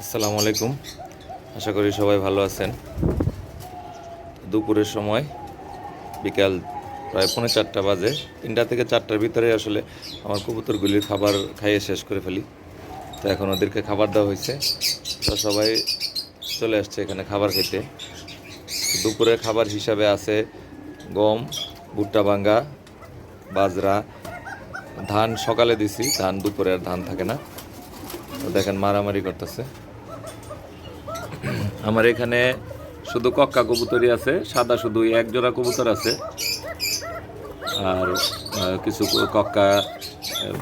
আসসালামু আলাইকুম। আশা করি সবাই ভালো আছেন। দুপুরের সময় বিকাল প্রায় পৌনে চারটা বাজে। তিনটা থেকে চারটার ভিতরে আসলে আমার কবুতরগুলির খাবার খাইয়ে শেষ করে ফেলি। তো এখন ওদেরকে খাবার দেওয়া হয়েছে। তো সবাই চলে আসছে এখানে খাবার খেতে। দুপুরের খাবার হিসাবে আছে গম, ভুট্টা ভাঙ্গা, বাজরা। ধান সকালে দিছি, ধান দুপুরে আর ধান থাকে না। দেখেন মারামারি করতেছে। আমার এখানে শুধু কক্কা কবুতরই আছে, সাদা শুধু এক জোড়া কবুতর আছে। আর কিছু কক্কা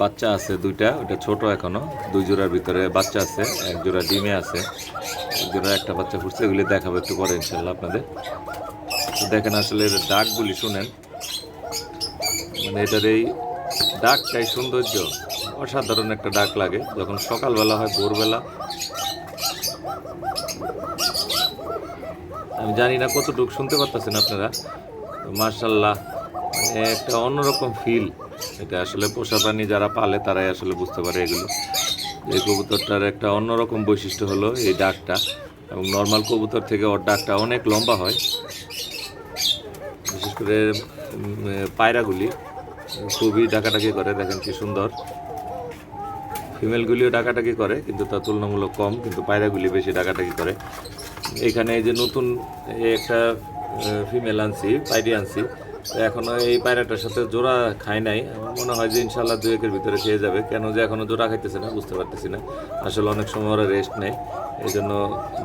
বাচ্চা আছে দুইটা, ওটা ছোট এখনও, দুই জোড়ার ভিতরে বাচ্চা আছে, এক জোড়া ডিমে আছে, এক জোড়া একটা বাচ্চা ফুটছে, এগুলি দেখাবো একটু পরে ইনশাল্লাহ আপনাদের। দেখেন আসলে ডাকগুলি শুনেন মানে এটার এই ডাকটাই সৌন্দর্য। অসাধারণ একটা ডাক লাগে, যখন সকালবেলা হয়, ভোরবেলা। আমি জানি না কতটুকু শুনতে পারতেছেন আপনারা। মার্শাল্লাহ মানে একটা অন্যরকম ফিল এটা আসলে পোষা প্রাণী যারা পালে, তারাই আসলে বুঝতে পারে এগুলো। এই কবুতরটার একটা অন্যরকম বৈশিষ্ট্য হলো এই ডাকটা, এবং নর্মাল কবুতর থেকে ওর ডাকটা অনেক লম্বা হয়। বিশেষ করে পায়রাগুলি, খুবই ডাকাডাকি করে, দেখেন কি সুন্দর। ফিমেলগুলিও ডাকাডাকি করে, কিন্তু তা তুলনামূলক কম, কিন্তু পায়রাগুলি বেশি ডাকাডাকি করে। এখানে এই যে নতুন একটা ফিমেল আনছি, পায়রি আনছি, তো এখনও এই পায়রাটার সাথে জোড়া খায় নাই। আমার মনে হয় যে ইনশাল্লাহ দু একের ভিতরে খেয়ে যাবে। কেন যে এখনও জোড়া খাইতেছে না, বুঝতে পারতেছি না। আসলে অনেক সময় ওরা রেস্ট নেয় এই জন্য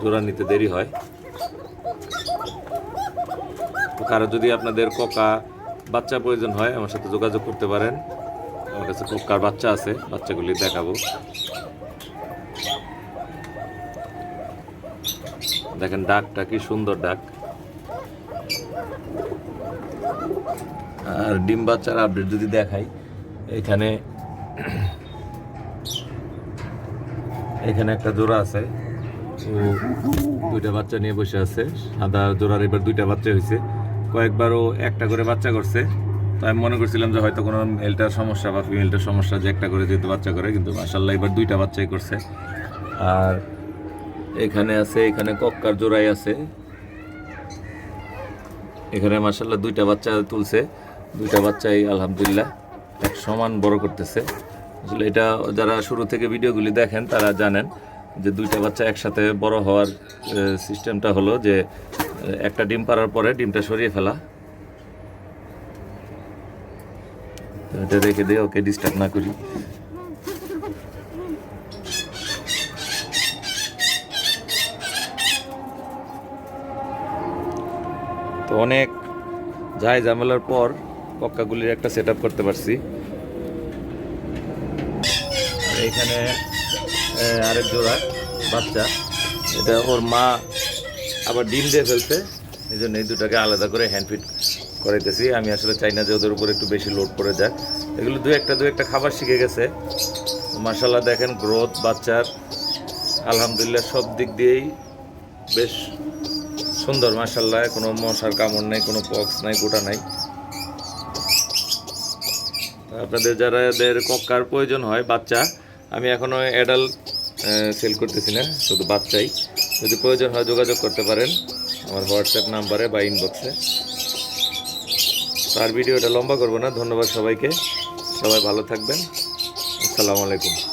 জোড়া নিতে দেরি হয়। কারও যদি আপনাদের কোকা বাচ্চা প্রয়োজন হয়, আমার সাথে যোগাযোগ করতে পারেন। আমার কাছে কোকার বাচ্চা আছে, বাচ্চাগুলি দেখাবো। দেখেন ডাকটা কি সুন্দর ডাক। আর ডিম বাচ্চার আপডেট যদি দেখাই, এখানে এখানে একটা জোড়া আছে। ও দুইটা বাচ্চা নিয়ে বসে আছে, সাদা জোড়ার এবার দুইটা বাচ্চা হয়েছে কয়েকবার ও একটা করে বাচ্চা করছে। তো আমি মনে করছিলাম যে হয়তো কোনো মেলটার সমস্যা বা ফিমেলটার সমস্যা যে একটা করে যেহেতু বাচ্চা করে, কিন্তু মাসাল্লাহ এবার দুইটা বাচ্চাই করছে। আর এখানে আছে, এখানে কক্কার জোড়াই আছে। এখানে মাসাল্লাহ দুইটা বাচ্চা তুলছে। দুইটা বাচ্চাই আলহামদুলিল্লাহ এক সমান বড় করতেছে। আসলে এটা যারা শুরু থেকে ভিডিওগুলি দেখেন, তারা জানেন যে দুইটা বাচ্চা একসাথে বড় হওয়ার সিস্টেমটা হলো যে একটা ডিম পাড়ার পরে ডিমটা সরিয়ে ফেলা তো এটা রেখে দিয়ে ওকে ডিস্টার্ব না করি। তো অনেক যাই ঝামেলার পর পক্কাগুলির একটা সেট করতে পারছি। এখানে আরেক জোড়া বাচ্চা। এটা ওর মা আবার ডিম দিয়ে ফেলছে, এই জন্য এই দুটাকে আলাদা করে হ্যান্ড ফিট করাইতেছি। আমি আসলে চাই না যে ওদের উপর একটু বেশি লোড পড়ে যাক। এগুলো দু একটা দু একটা খাবার শিখে গেছে। মার্শাল্লাহ দেখেন গ্রোথ বাচ্চার, আলহামদুলিল্লাহ সব দিক দিয়েই বেশ সুন্দর মার্শাল্লাহ কোনো মশার কামড় নেই, কোনো পক্স নাই, গোটা নাই। আপনাদের যারা এদের কক্কার প্রয়োজন হয়, বাচ্চা, আমি এখনও অ্যাডাল্ট সেল করতেছি না, শুধু বাচ্চাই। যদি প্রয়োজন হয় যোগাযোগ করতে পারেন। আমার হোয়াটসঅ্যাপ নাম্বারে বা ইনবক্সে তার ভিডিওটা লম্বা করব না। ধন্যবাদ সবাইকে। সবাই ভালো থাকবেন। আসসালামু আলাইকুম।